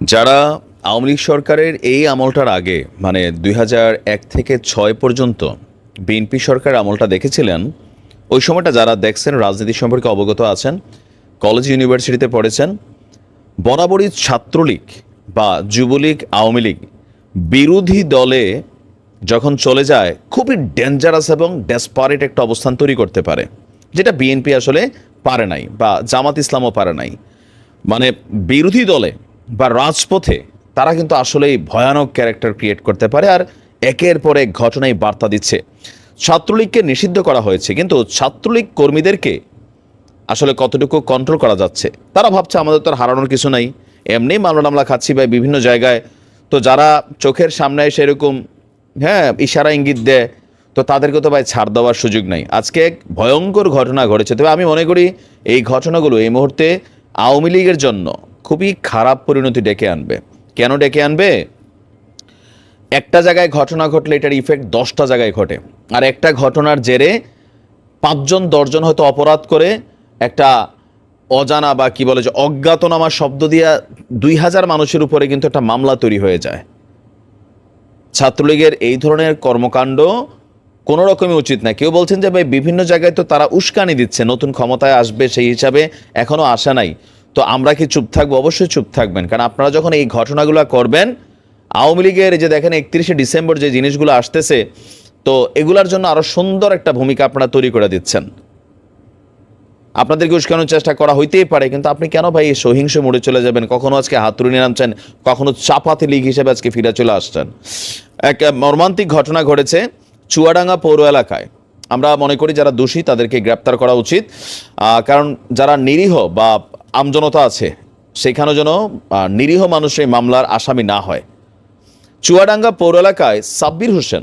যারা আওয়ামী লীগ সরকারের এই আমলটার আগে মানে দুই এক থেকে ছয় পর্যন্ত বিএনপি সরকার আমলটা দেখেছিলেন, ওই সময়টা যারা দেখছেন, রাজনীতি সম্পর্কে অবগত আছেন, কলেজ ইউনিভার্সিটিতে পড়েছেন, বরাবরই ছাত্রলীগ বা যুবলীগ, আওয়ামী লীগ বিরোধী দলে যখন চলে যায়, খুবই ডেঞ্জারাস এবং ডেসপারেট একটা অবস্থান তৈরি করতে পারে, যেটা বিএনপি আসলে পারে নাই বা জামাত ইসলামও পারে নাই। মানে বিরোধী দলে বা রাজপথে তারা কিন্তু আসলেই ভয়ানক ক্যারেক্টার ক্রিয়েট করতে পারে আর একের পর এক ঘটনায় বার্তা দিচ্ছে। ছাত্রলীগকে নিষিদ্ধ করা হয়েছে, কিন্তু ছাত্রলীগ কর্মীদেরকে আসলে কতটুকু কন্ট্রোল করা যাচ্ছে? তারা ভাবছে, আমাদের তো আর হারানোর কিছু নাই। এমনি মামলা টামলা খাচ্ছি ভাই, বিভিন্ন জায়গায়। তো যারা চোখের সামনে এসে এরকম হ্যাঁ ইশারা ইঙ্গিত দেয়, তো তাদেরকে তো ভাই ছাড় দেওয়ার সুযোগ নাই। আজকে এক ভয়ঙ্কর ঘটনা ঘটেছে। তবে আমি মনে করি, এই ঘটনাগুলো এই মুহূর্তে আওয়ামী লীগের জন্য খুবই খারাপ পরিণতি ডেকে আনবে। কেন ডেকে আনবে? একটা জায়গায় ঘটনা ঘটলে এটার ইফেক্ট দশটা জায়গায় ঘটে। আর একটা ঘটনার জেরে পাঁচজন, দশজন হয়তো অপরাধ করে একটা অজানা বা কি বলে যে অজ্ঞাতনামা শব্দ দিয়া দুই হাজার মানুষের উপরে কিন্তু একটা মামলা তৈরি হয়ে যায়। ছাত্রলীগের এই ধরনের কর্মকাণ্ড কোনো রকমই উচিত না কেউ বলছেন যে ভাই, বিভিন্ন জায়গায় তো তারা উস্কানি দিচ্ছে, নতুন ক্ষমতায় আসবে সেই হিসাবে এখনও আসা নাই। তো আমরা কি চুপ থাকব? অবশ্যই চুপ থাকবেন। কারণ আপনারা যখন এই ঘটনাগুলো করবেন, আওয়ামী লীগের যে দেখেন একত্রিশে ডিসেম্বর যে জিনিসগুলো আসতেছে, তো এগুলার জন্য আরও সুন্দর একটা ভূমিকা আপনারা তৈরি করে দিচ্ছেন। আপনাদেরকে উস্কানোর চেষ্টা করা হইতেই পারে, কিন্তু আপনি কেন ভাই সহিংস মোড়ে চলে যাবেন? কখনো আজকে হাতুড়ি নিয়ে নামছেন, কখনো চাপাতি লীগ হিসেবে আজকে ফিরে চলে আসছেন। এক মর্মান্তিক ঘটনা ঘটেছে চুয়াডাঙ্গা পৌর এলাকায়। আমরা মনে করি যারা দোষী তাদেরকে গ্রেপ্তার করা উচিত। কারণ যারা নিরীহ বা আমজনতা আছে সেখানে যেন নিরীহ মানুষ এই মামলার আসামি না হয়। চুয়াডাঙ্গা পৌর এলাকায় সাব্বির হোসেন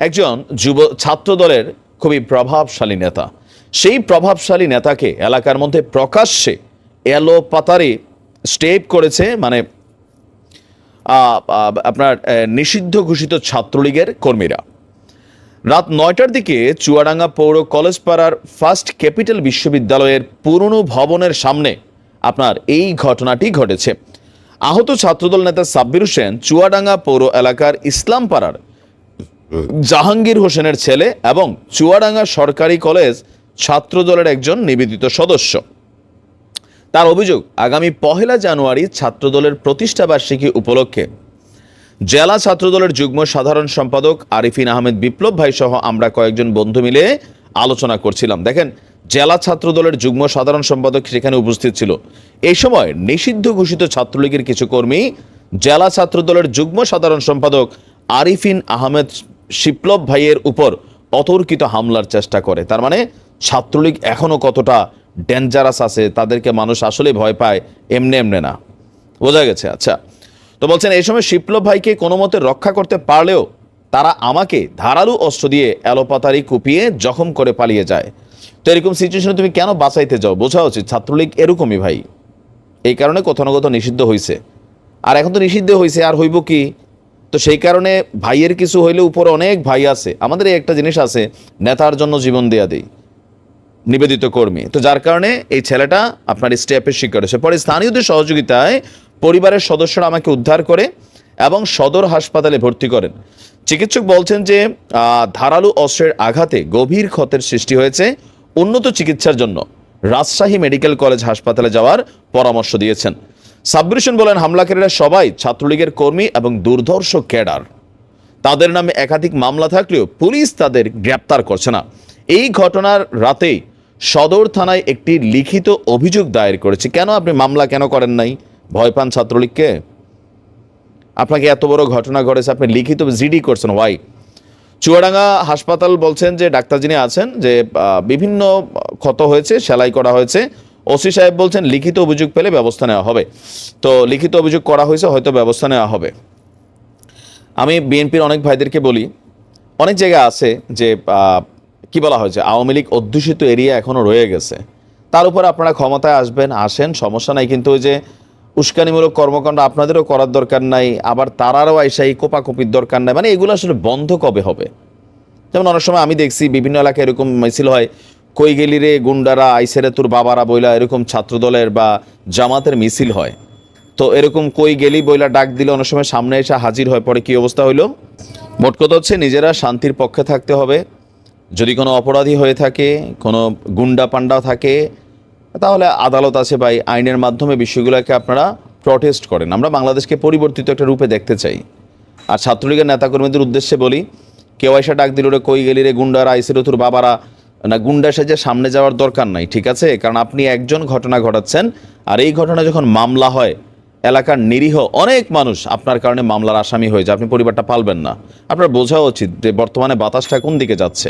একজন যুব ছাত্র দলের খুবই প্রভাবশালী নেতা। সেই প্রভাবশালী নেতাকে এলাকার মধ্যে প্রকাশ্যে এলো পাতারে স্টেপ করেছে মানে আপনার নিষিদ্ধ ঘোষিত ছাত্রলীগের কর্মীরা। রাত নয়টার দিকে চুয়াডাঙ্গা পৌর কলেজ পাড়ার ফার্স্ট ক্যাপিটাল বিশ্ববিদ্যালয়ের পুরনো ভবনের সামনে আপনার এই ঘটনাটি ঘটেছে। আহত ছাত্রদল নেতা সাব্বির হোসেন চুয়াডাঙ্গা পৌর এলাকার ইসলাম পাড়ার জাহাঙ্গীর হোসেনের ছেলে এবং চুয়াডাঙ্গা সরকারি কলেজ ছাত্রদলের একজন নিবেদিত সদস্য। তার অভিযোগ, আগামী পহেলা জানুয়ারি ছাত্রদলের প্রতিষ্ঠা বার্ষিকী উপলক্ষে জেলা ছাত্রদলের যুগ্ম সাধারণ সম্পাদক আরিফিন আহমেদ বিপ্লব ভাই সহ আমরা কয়েকজন বন্ধু মিলে আলোচনা করছিলাম। দেখেন জেলা ছাত্রদলের যুগ্ম সাধারণ সম্পাদক সেখানে উপস্থিত ছিল। এই সময় নিষিদ্ধ ঘোষিত ছাত্রলীগের কিছু কর্মী জেলা ছাত্রদলের যুগ্ম সাধারণ সম্পাদক আরিফিন আহমেদ বিপ্লব ভাইয়ের উপর অতর্কিত হামলার চেষ্টা করে। তার মানে ছাত্রলীগ এখনও কতটা ডেঞ্জারাস আছে, তাদেরকে মানুষ আসলে ভয় পায়, এমনে এমনে না। বোঝা গেছে আচ্ছা। তো বলছেন, এই সময় শিপ্লব ভাইকে কোনো মতে রক্ষা করতে পারলেও তারা আমাকে ধারালো অস্ত্র দিয়ে এলোপাতারি কুপিয়ে জখম করে পালিয়ে যায়। তো এরকম সিচুয়েশনে তুমি কেন বাঁচাইতে যাও? বোঝা উচিত, ছাত্রলীগ এরকমই ভাই। এই কারণে কোথাও না কোথাও নিষিদ্ধ হয়েছে আর এখন তো নিষিদ্ধ হয়েছে আর হইব কি? তো সেই কারণে ভাইয়ের কিছু হইলে উপরে অনেক ভাই আছে। আমাদের এই একটা জিনিস আছে, নেতার জন্য জীবন দেয়া দেই, নিবেদিত কর্মী। তো যার কারণে এই ছেলেটা আপনার স্টেপের শিকার হয়েছে। পরে স্থানীয়দের সহযোগিতায় পরিবারের সদস্যরা আমাকে উদ্ধার করে এবং সদর হাসপাতালে ভর্তি করেন। চিকিৎসক বলছেন যে ধারালো অস্ত্রের আঘাতে গভীর ক্ষতের সৃষ্টি হয়েছে উন্নত চিকিৎসার জন্য। রাজশাহী মেডিকেল কলেজ হাসপাতালে যাওয়ার পরামর্শ দিয়েছেন। সাব্বির বলেন, হামলাকারীরা সবাই ছাত্রলীগের কর্মী এবং দুর্ধর্ষ ক্যাডার। তাদের নামে একাধিক মামলা থাকলেও পুলিশ তাদের গ্রেপ্তার করছে না। এই ঘটনার রাতেই সদর থানায় একটি লিখিত অভিযোগ দায়ের করেছে। কেন আপনি মামলা কেন করেন নাই? ভয় পান ছাত্রলীগকে? আপনাকে এত বড় ঘটনা ঘটেছে, আপনি লিখিত জিডি করছেন ওয়াই চুয়াডাঙ্গা হাসপাতাল বলছেন যে ডাক্তার যিনি আছেন যে বিভিন্ন ক্ষত হয়েছে, সেলাই করা হয়েছে, ওসি সাহেব বলছেন লিখিত অভিযোগ পেলে ব্যবস্থা নেওয়া হবে। তো লিখিত অভিযোগ করা হয়েছে, হয়তো ব্যবস্থা নেওয়া হবে। আমি বিএনপির অনেক ভাইদেরকে বলি, অনেক জায়গা আছে যে কি বলা হয়েছে আওয়ামী লীগ অধ্যুষিত এরিয়া এখনও রয়ে গেছে। তার উপর আপনারা ক্ষমতায় আসবেন, আসেন, সমস্যা নাই, কিন্তু ওই যে উস্কানিমূলক কর্মকাণ্ড আপনাদেরও করার দরকার নাই, আবার তারারও আইসা এই কোপাকুপির দরকার নাই। মানে এগুলো আসলে বন্ধ কবে হবে? যেমন অনেক সময় আমি দেখছি বিভিন্ন এলাকায় এরকম মিছিল হয় কই গেলি রে গুন্ডারা, আইসেরে তোর বাবারা বইলা এরকম ছাত্রদলের বা জামাতের মিছিল হয়। তো এরকম কই গেলি বইলা ডাক দিলে অনেক সময় সামনে এসে হাজির হয়ে পড়ে কি অবস্থা হইল? মোট কথা হচ্ছে নিজেরা শান্তির পক্ষে থাকতে হবে। যদি কোনো অপরাধী হয়ে থাকে, কোনো গুন্ডা পান্ডা থাকে তাহলে আদালত আছে বা আইনের মাধ্যমে বিষয়গুলোকে আপনারা প্রটেস্ট করেন। আমরা বাংলাদেশকে পরিবর্তিত একটা রূপে দেখতে চাই। আর ছাত্রলীগের নেতাকর্মীদের উদ্দেশ্যে বলি কেউ এসে ডাক দিল রে, কই গেলি রে গুন্ডারা আইসির তোর বাবারা। না, গুন্ডা সেজে সামনে যাওয়ার দরকার নাই, ঠিক আছে? কারণ আপনি একজন ঘটনা ঘটাচ্ছেন, আর এই ঘটনা যখন মামলা হয়, এলাকার নিরীহ অনেক মানুষ আপনার কারণে মামলার আসামি হয়ে যায়, আপনি পরিবারটা পালবেন না। আপনার বোঝা উচিত যে বর্তমানে বাতাসটা কোন দিকে যাচ্ছে।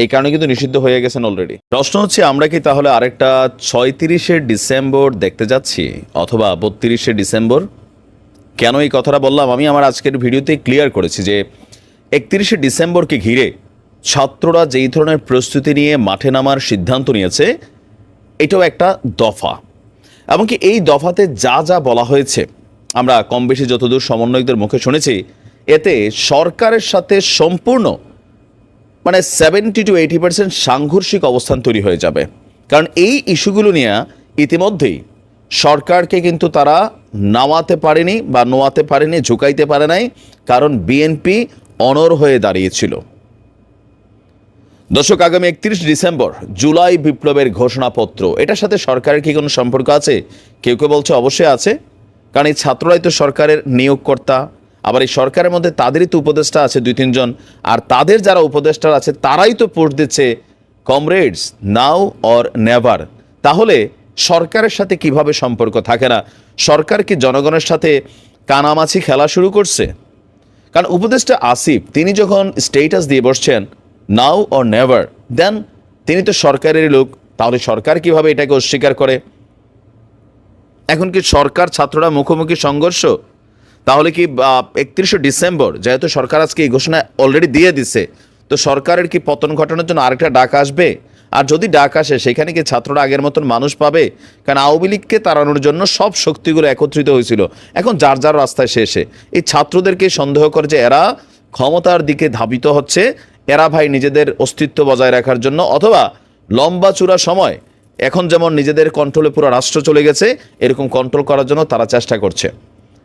এই কারণে কিন্তু নিষিদ্ধ হয়ে গেছেন অলরেডি প্রশ্ন হচ্ছে, আমরা কি তাহলে আরেকটা ছয়ত্রিশে ডিসেম্বর দেখতে যাচ্ছি অথবা বত্রিশে ডিসেম্বর? কেন এই কথাটা বললাম? আমি আমার আজকের ভিডিওতে ক্লিয়ার করেছি যে একত্রিশে ডিসেম্বরকে ঘিরে ছাত্ররা যেই ধরনের প্রস্তুতি নিয়ে মাঠে নামার সিদ্ধান্ত নিয়েছে, এটাও একটা দফা। এমনকি এই দফাতে যা যা বলা হয়েছে, আমরা কম বেশি যতদূর সমন্বয়কদের মুখে শুনেছি, এতে সরকারের সাথে সম্পূর্ণ মানে সেভেন্টি টু এইটি পার্সেন্ট সাংঘর্ষিক অবস্থান তৈরি হয়ে যাবে। কারণ এই ইস্যুগুলো নিয়ে ইতিমধ্যেই সরকারকে কিন্তু তারা নামাতে পারেনি বা নোয়াতে পারেনি, ঝুঁকাইতে পারে নাই, কারণ বিএনপি অনর হয়ে দাঁড়িয়েছিল। দর্শক, আগামী একত্রিশ ডিসেম্বর জুলাই বিপ্লবের ঘোষণাপত্র। এটার সাথে সরকারের কি কোনো সম্পর্ক আছে? কেউ কেউ বলছে অবশ্যই আছে। কারণ এই ছাত্ররাই তো সরকারের নিয়োগকর্তা। আবার এই সরকারের মধ্যে তাদেরই তো উপদেষ্টা আছে দুই, তিনজন। আর তাদের যারা উপদেষ্টা আছে, তারাই তো পোস্ট দিচ্ছে। Comrades, now or never. তাহলে সরকারের সাথে কীভাবে সম্পর্ক থাকে না? সরকার কি জনগণের সাথে কানামাছি খেলা শুরু করছে? কারণ উপদেষ্টা আসিফ, তিনি যখন স্টেটাস দিয়ে বসছেন, নাও অর নেভার, দেন তিনি তো সরকারের লোক, তাহলে সরকার কীভাবে এটাকে অস্বীকার করে? এখন কি সরকার ছাত্ররা মুখোমুখি সংঘর্ষ? তাহলে কি একত্রিশে ডিসেম্বর, যেহেতু সরকার আজকে এই ঘোষণা অলরেডি দিয়ে দিছে, তো সরকারের কি পতন ঘটানোর জন্য আরেকটা ডাক আসবে? আর যদি ডাক আসে, সেখানে কি ছাত্ররা আগের মতন মানুষ পাবে? কারণ আওয়ামী লীগকে তাড়ানোর জন্য সব শক্তিগুলো একত্রিত হয়েছিল। এখন যার যার রাস্তায় শেষে এই ছাত্রদেরকে সন্দেহ করে যে এরা ক্ষমতার দিকে ধাবিত হচ্ছে, এরা ভাই নিজেদের অস্তিত্ব বজায় রাখার জন্য, অথবা লম্বা চূড়া সময়, এখন যেমন নিজেদের কন্ট্রোলে পুরো রাষ্ট্র চলে গেছে, এরকম কন্ট্রোল করার জন্য তারা চেষ্টা করছে।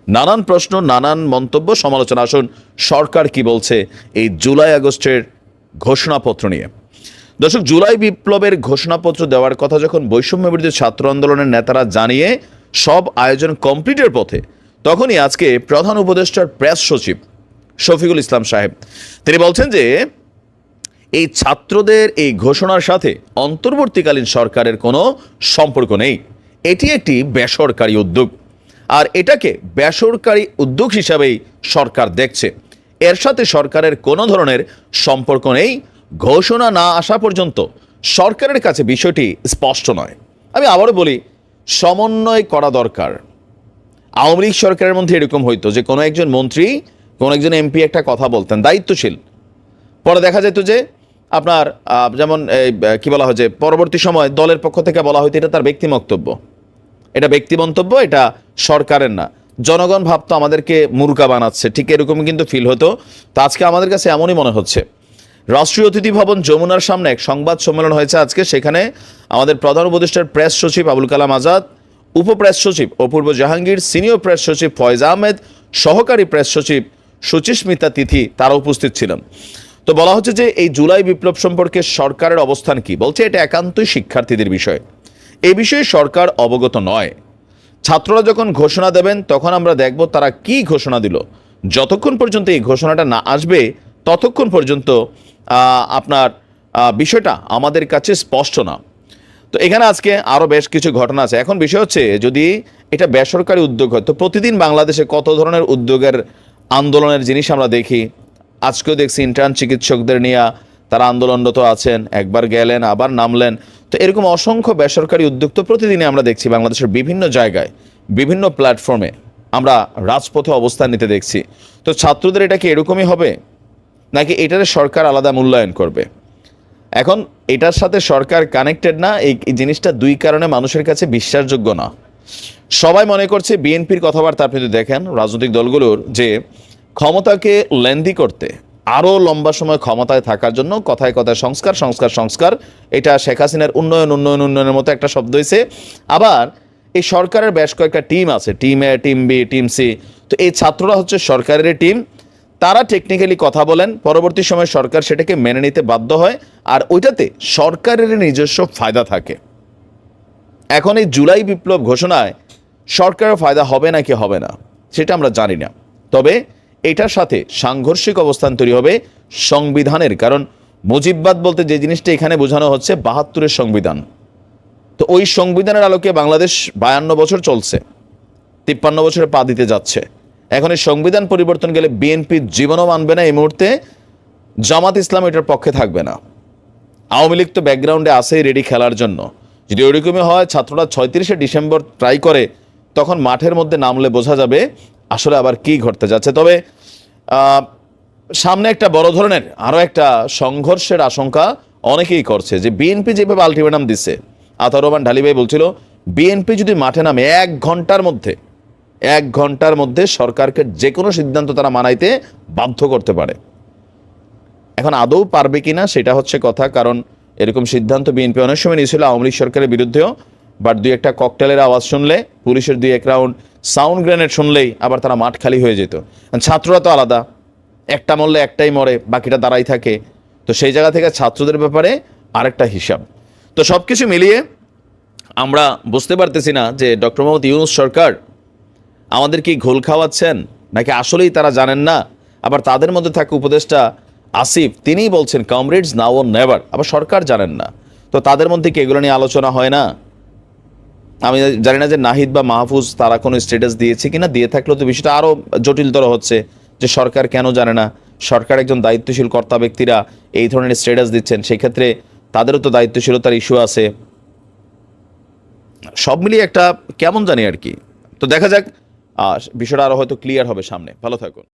নানান প্রশ্ন, নানান মন্তব্য, সমালোচনা। আসুন, সরকার কি বলছে এই জুলাই আগস্টের ঘোষণাপত্র নিয়ে। দর্শক, জুলাই বিপ্লবের ঘোষণাপত্র দেওয়ার কথা যখন বৈষম্য ছাত্র আন্দোলনের নেতারা জানিয়ে সব আয়োজন কমপ্লিটের পথে, তখনই আজকে প্রধান উপদেষ্টার প্রেস সচিব শফিকুল ইসলাম সাহেব, তিনি বলছেন যে এই ছাত্রদের এই ঘোষণার সাথে অন্তর্বর্তীকালীন সরকারের কোনো সম্পর্ক নেই। এটি একটি বেসরকারি উদ্যোগ। আর এটাকে বেসরকারি উদ্যোগ হিসাবেই সরকার দেখছে। এর সাথে সরকারের কোনো ধরনের সম্পর্ক নেই। ঘোষণা না আসা পর্যন্ত সরকারের কাছে বিষয়টি স্পষ্ট নয়। আমি আবারও বলি, সমন্বয় করা দরকার। আওয়ামী লীগ সরকারের মধ্যে এরকম হইতো যে কোনো একজন মন্ত্রী, কোনো একজন এমপি একটা কথা বলতেন, দায়িত্বশীল। পরে দেখা যেত যে আপনার যেমন কি বলা হয় যে পরবর্তী সময় দলের পক্ষ থেকে বলা হয়তো এটা তার ব্যক্তি বক্তব্য এটা ব্যক্তি মন্তব্য, এটা সরকারের না। জনগণ ভাবতো আমাদেরকে মুরগা বানাচ্ছে, ঠিক এরকম কিন্তু ফিল হতো। তো আজকে আমাদের কাছে এমনই মনে হচ্ছে। রাষ্ট্রীয় অতিথি ভবন যমুনার সামনে এক সংবাদ সম্মেলন হয়েছে আজকে। সেখানে আমাদের প্রধান উপদেষ্টার প্রেস সচিব আবুল কালাম আজাদ উপপ্রেস সচিব অপূর্ব জাহাঙ্গীর সিনিয়র প্রেস সচিব ফয়েজ আহমেদ, সহকারী প্রেস সচিব সুচিস্মিতা তিথি তারা উপস্থিত ছিলেন। তো বলা হচ্ছে যে এই জুলাই বিপ্লব সম্পর্কে সরকারের অবস্থান কি? বলছে এটা একান্তই শিক্ষার্থীদের বিষয়। এ বিষয়ে সরকার অবগত নয়। ছাত্ররা যখন ঘোষণা দেবেন, তখন আমরা দেখব তারা কি ঘোষণা দিল। যতক্ষণ পর্যন্ত এই ঘোষণাটা না আসবে, ততক্ষণ পর্যন্ত আপনার বিষয়টা আমাদের কাছে স্পষ্ট না। তো এখানে আজকে আরও বেশ কিছু ঘটনা আছে। এখন বিষয় হচ্ছে, যদি এটা বেসরকারি উদ্যোগ হয়, তো প্রতিদিন বাংলাদেশে কত ধরনের উদ্যোগের আন্দোলনের জিনিস আমরা দেখি? আজকেও দেখছি ইন্টার্ন চিকিৎসকদের নিয়ে তারা আন্দোলনরত আছেন, একবার গেলেন, আবার নামলেন। তো এরকম অসংখ্য বেসরকারি উদ্যোগ তো প্রতিদিনই আমরা দেখছি বাংলাদেশের বিভিন্ন জায়গায়, বিভিন্ন প্ল্যাটফর্মে আমরা রাজপথে অবস্থান নিতে দেখছি। তো ছাত্রদের এটা কি এরকমই হবে? নাকি এটার সরকার আলাদা মূল্যায়ন করবে? এখন এটার সাথে সরকার কানেক্টেড না, এই জিনিসটা দুই কারণে মানুষের কাছে বিশ্বাসযোগ্য না। সবাই মনে করছে বিএনপির কথাবার্তা আপনি যদি দেখেন রাজনৈতিক দলগুলোর যে ক্ষমতাকে লেন্দি করতে আরও লম্বা সময় ক্ষমতায় থাকার জন্য কথায় কথায় সংস্কার সংস্কার সংস্কার। এটা শেখ হাসিনার উন্নয়ন উন্নয়ন, উন্নয়নের মতো একটা শব্দ হয়েছে আবার এই সরকারের বেশ কয়েকটা টিম আছে, team A, team B, team C. তো এই ছাত্ররা হচ্ছে সরকারের টিম। তারা টেকনিক্যালি কথা বলেন, পরবর্তী সময় সরকার সেটাকে মেনে নিতে বাধ্য হয়, আর ওইটাতে সরকারের নিজস্ব ফায়দা থাকে। এখন এই জুলাই বিপ্লব ঘোষণায় সরকারের ফায়দা হবে নাকি হবে না, সেটা আমরা জানি না। তবে এটার সাথে সাংঘর্ষিক অবস্থান তৈরি হবে সংবিধানের, কারণ মুজিববাদ বলতে যে জিনিসটা এখানে বোঝানো হচ্ছে বাহাত্তরের সংবিধান। তো ওই সংবিধানের আলোকে বাংলাদেশ বায়ান্ন বছর চলছে, তিপ্পান্ন বছরে পা দিতে যাচ্ছে। এখন এই সংবিধান পরিবর্তন গেলে বিএনপি জীবনও মানবে না এই মুহূর্তে, জামাত ইসলাম এটার পক্ষে থাকবে না। আওয়ামী লীগ তো ব্যাকগ্রাউন্ডে আসেই রেডি খেলার জন্য। যদি ওইরকমই হয়, ছাত্ররা ছয়ত্রিশে ডিসেম্বর ট্রাই করে, তখন মাঠের মধ্যে নামলে বোঝা যাবে আসলে আবার কি ঘটতে যাচ্ছে? তবে সামনে একটা বড় ধরনের আরও একটা সংঘর্ষের আশঙ্কা অনেকেই করছে যে বিএনপি যেভাবে আলটিমেটাম দিচ্ছে আতার রহমান ঢালি ভাই বলছিল, বিএনপি যদি মাঠে নামে এক ঘণ্টার মধ্যে, এক ঘণ্টার মধ্যে সরকারকে যে কোনো সিদ্ধান্ত তারা মানাইতে বাধ্য করতে পারে। এখন আদৌ পারবে কিনা সেটা হচ্ছে কথা, কারণ এরকম সিদ্ধান্ত বিএনপি অনেক সময় নিয়েছিল আওয়ামী লীগ সরকারের বিরুদ্ধেও, বাট দুই একটা ককটেলের আওয়াজ শুনলে পুলিশের দুই এক রাউন্ড সাউন্ড গ্রেনেড শুনলেই আবার তারা মাঠ খালি হয়ে যেত। ছাত্ররা তো আলাদা। একটা মরলে একটাই মরে, বাকিটা দাঁড়াই থাকে। তো সেই জায়গা থেকে ছাত্রদের ব্যাপারে আরেকটা হিসাব। তো সব কিছু মিলিয়ে আমরা বুঝতে পারতেছি না যে ডক্টর মোহাম্মদ ইউনুস সরকার আমাদের কি ঘোল খাওয়াচ্ছেন, নাকি আসলেই তারা জানেন না? আবার তাদের মধ্যে থাকা উপদেষ্টা আসিফ, তিনিই বলছেন কমরেডস নাও নেভার আবার সরকার জানেন না। তো তাদের মধ্যে কি এগুলো নিয়ে আলোচনা হয় না? আমি জানি না যে নাহিদ বা মাহফুজ তারা কোনো স্ট্যাটাস দিয়েছে কিনা, দিয়ে থাকলেও তো বিষয়টা আরও জটিলতর হচ্ছে যে সরকার কেন জানে না। সরকার একজন দায়িত্বশীল কর্তা ব্যক্তিরা এই ধরনের স্ট্যাটাস দিচ্ছেন, সেক্ষেত্রে তাদেরও তো দায়িত্বশীলতার ইস্যু আছে। সব মিলিয়ে একটা কেমন জানি আর কি। তো দেখা যাক বিষয়টা আরও হয়তো ক্লিয়ার হবে সামনে। ভালো থাকুন।